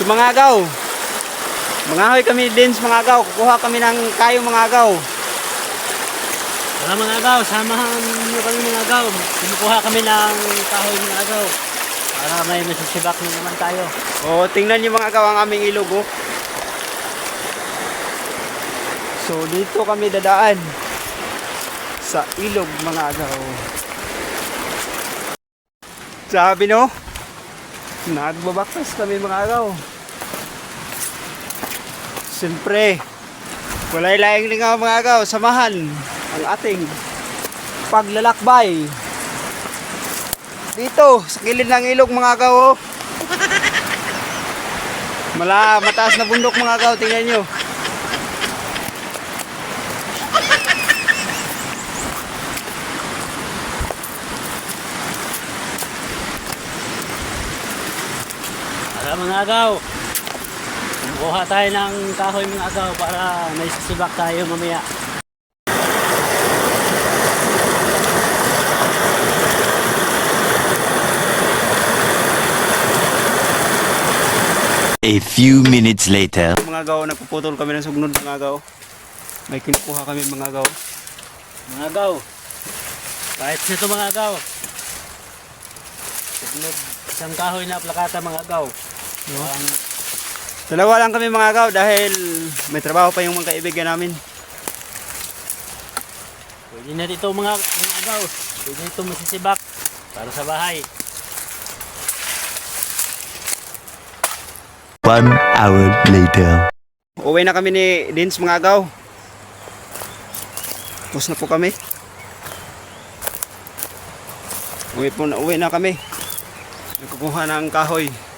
So mga agaw, mangahoy kami din sa mga agaw. Kukuha kami ng kayo mga agaw. Tara mga agaw, samahan niyo kami mga agaw. Kumukuha kami ng kahoy mga agaw. Para may masisibak na naman tayo. O, tingnan niyo mga agaw ang aming ilog oh. So dito kami dadaan sa ilog mga agaw. Sabi no, nagbabaktas kami mga agaw. Siyempre, walay laing lingaw mga agaw, samahan ang ating paglalakbay. Dito, sa kilid ng ilog mga agaw oh. Mala, mataas na bundok mga agaw, tingnan nyo. Tara mga agaw. Kumukuha tayo ng kahoy mga agaw para may sisibak tayo mamaya. A few minutes later. Mga agaw, nagpuputol kami ng sugnod mga agaw. May kinukuha kami mga agaw. Mga agaw. Kahit nito mga agaw. Sugnod isang kahoy na plakata mga agaw. Ang Dalawa lang kami mga agaw dahil may trabaho pa yung mga kaibigan namin. Pwede na dito mga, agaw. Pwede dito masisibak para sa bahay. One hour later. Uwi na kami ni Dins mga agaw. Tapos na po kami. Uwi, po na, uwi na kami. Nagkukuha ng kahoy.